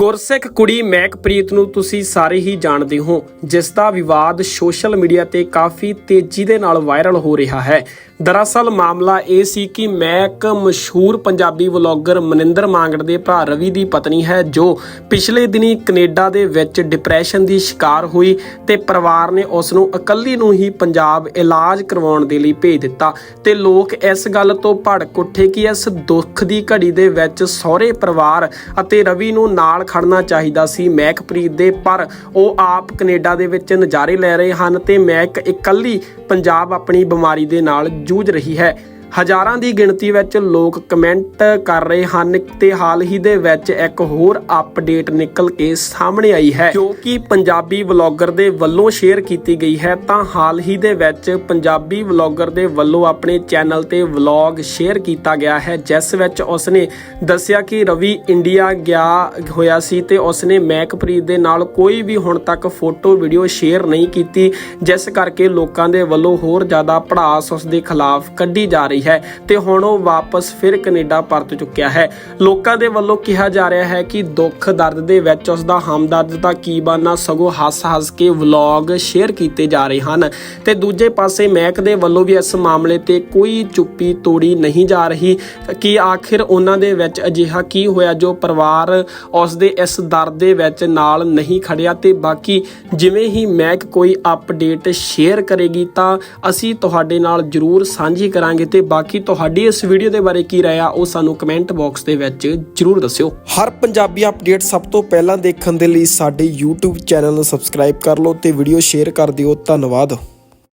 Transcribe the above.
ਗੁਰਸਿੱਖ ਕੁੜੀ ਮੈਕਪ੍ਰੀਤ ਨੂੰ ਤੁਸੀਂ ਸਾਰੇ ਹੀ ਜਾਣਦੇ ਹੋ, ਜਿਸ ਦਾ ਵਿਵਾਦ ਸੋਸ਼ਲ ਮੀਡੀਆ ਤੇ ਕਾਫੀ ਤੇਜ਼ੀ ਦੇ ਨਾਲ ਵਾਇਰਲ ਹੋ ਰਿਹਾ ਹੈ। ਦਰਅਸਲ ਮਾਮਲਾ ਇਹ ਸੀ ਕਿ ਮੈਕ ਮਸ਼ਹੂਰ ਪੰਜਾਬੀ ਵਲੌਗਰ ਮਨਿੰਦਰ ਮਾਂਗੜ ਦੇ ਭਰਾ ਰਵੀ ਦੀ ਪਤਨੀ ਹੈ, ਜੋ ਪਿਛਲੇ ਦਿਨੀ ਕੈਨੇਡਾ ਦੇ ਵਿੱਚ ਡਿਪਰੈਸ਼ਨ ਦੀ ਸ਼ਿਕਾਰ ਹੋਈ ਤੇ ਪਰਿਵਾਰ ਨੇ ਉਸ ਨੂੰ ਇਕੱਲੀ ਨੂੰ ਹੀ ਪੰਜਾਬ ਇਲਾਜ ਕਰਵਾਉਣ ਦੇ ਲਈ ਭੇਜ ਦਿੱਤਾ ਤੇ ਲੋਕ ਇਸ ਗੱਲ ਤੋਂ ਭੜਕ ਉੱਠੇ ਕਿ ਇਸ ਦੁੱਖ ਦੀ ਘੜੀ ਦੇ ਵਿੱਚ ਸਹੁਰੇ ਪਰਿਵਾਰ ਅਤੇ ਰਵੀ ਨੂੰ ਨਾਲ ਖੜਨਾ ਚਾਹੀਦਾ ਸੀ। ਮਹਿਕਪ੍ਰੀਤ ਦੇ, ਪਰ ਉਹ ਆਪ ਕੈਨੇਡਾ ਦੇ ਵਿੱਚ ਨਜ਼ਾਰੇ ਲੈ ਰਹੇ ਹਨ ਤੇ ਮਹਿਕ ਇਕੱਲੀ ਪੰਜਾਬ ਆਪਣੀ ਬਿਮਾਰੀ ਦੇ ਨਾਲ ਜੂਝ ਰਹੀ ਹੈ। ਹਜ਼ਾਰਾਂ ਦੀ ਗਿਣਤੀ ਵਿੱਚ ਲੋਕ ਕਮੈਂਟ ਕਰ ਰਹੇ ਹਨ ਤੇ ਹਾਲ ਹੀ ਦੇ ਵਿੱਚ ਇੱਕ ਹੋਰ ਅਪਡੇਟ ਨਿਕਲ ਕੇ ਸਾਹਮਣੇ ਆਈ ਹੈ। ਜੋ ਕਿ ਪੰਜਾਬੀ ਵਲੌਗਰ ਦੇ ਵੱਲੋਂ ਸ਼ੇਅਰ ਕੀਤੀ ਗਈ ਹੈ, ਤਾਂ ਹਾਲ ਹੀ ਦੇ ਵਿੱਚ ਪੰਜਾਬੀ ਵਲੌਗਰ ਦੇ ਵੱਲੋਂ ਆਪਣੇ ਚੈਨਲ ਤੇ ਵਲੌਗ ਸ਼ੇਅਰ ਕੀਤਾ ਗਿਆ ਹੈ, ਜਿਸ ਵਿੱਚ ਉਸਨੇ ਦੱਸਿਆ ਕਿ ਰਵੀ ਇੰਡੀਆ ਗਿਆ ਹੋਇਆ ਸੀ ਤੇ ਉਸਨੇ ਮੈਕਪ੍ਰੀਤ ਦੇ ਨਾਲ ਕੋਈ ਵੀ ਹੁਣ ਤੱਕ ਫੋਟੋ ਵੀਡੀਓ ਸ਼ੇਅਰ ਨਹੀਂ ਕੀਤੀ, ਜਿਸ ਕਰਕੇ ਲੋਕਾਂ ਦੇ ਵੱਲੋਂ ਹੋਰ ਜ਼ਿਆਦਾ ਪੜਾਸ ਉਸ ਦੇ ਖਿਲਾਫ ਕੱਢੀ ਜਾ ਰਹੀ ਹੈ ਤੇ ਹੁਣ ਉਹ ਵਾਪਸ ਫਿਰ ਕੈਨੇਡਾ ਪਰਤ ਚੁੱਕਿਆ ਹੈ। ਲੋਕਾਂ ਦੇ ਵੱਲੋਂ ਕਿਹਾ ਜਾ ਰਿਹਾ ਹੈ ਕਿ ਦੁੱਖ ਦਰਦ ਦੇ ਵਿੱਚ ਉਸ ਦਾ ਹਮਦਰਦ ਦਾ ਕੀ ਬਾਨਾ ਸਗੋਂ ਹੱਸ-ਹੱਸ ਕੇ ਵਲੌਗ ਸ਼ੇਅਰ ਕੀਤੇ ਜਾ ਰਹੇ ਹਨ। ਤੇ ਦੂਜੇ ਪਾਸੇ ਮਹਿਕ ਦੇ ਵੱਲੋਂ ਵੀ ਇਸ ਮਾਮਲੇ ਤੇ ਕੋਈ ਚੁੱਪੀ ਤੋੜੀ ਨਹੀਂ ਜਾ ਰਹੀ। ਕਿ ਆਖਿਰ ਉਹਨਾਂ ਦੇ ਵਿੱਚ ਅਜਿਹਾ ਕੀ ਹੋਇਆ ਜੋ ਪਰਿਵਾਰ ਉਸ ਦੇ ਇਸ ਦਰਦ ਦੇ ਵਿੱਚ ਨਾਲ ਨਹੀਂ ਖੜਿਆ ਤੇ ਬਾਕੀ ਜਿਵੇਂ ਹੀ ਮਹਿਕ ਕੋਈ ਅਪਡੇਟ ਸ਼ੇਅਰ ਕਰੇਗੀ ਤਾਂ ਅਸੀਂ ਤੁਹਾਡੇ ਨਾਲ ਜਰੂਰ ਸਾਂਝੀ ਕਰਾਂਗੇ ਤੇ ਬਾਕੀ ਤੁਹਾਡੀ ਇਸ ਵੀਡੀਓ ਦੇ ਬਾਰੇ ਕੀ ਰਾਏ ਆ, ਉਹ ਸਾਨੂੰ ਕਮੈਂਟ ਬਾਕਸ ਦੇ ਵਿੱਚ ਜਰੂਰ ਦੱਸਿਓ। ਹਰ ਪੰਜਾਬੀ ਅਪਡੇਟ ਸਭ ਤੋਂ ਪਹਿਲਾਂ ਦੇਖਣ ਦੇ ਲਈ ਸਾਡੇ YouTube ਚੈਨਲ ਨੂੰ ਸਬਸਕ੍ਰਾਈਬ ਕਰ ਲਓ ਤੇ ਵੀਡੀਓ ਸ਼ੇਅਰ ਕਰ ਦਿਓ। ਧੰਨਵਾਦ।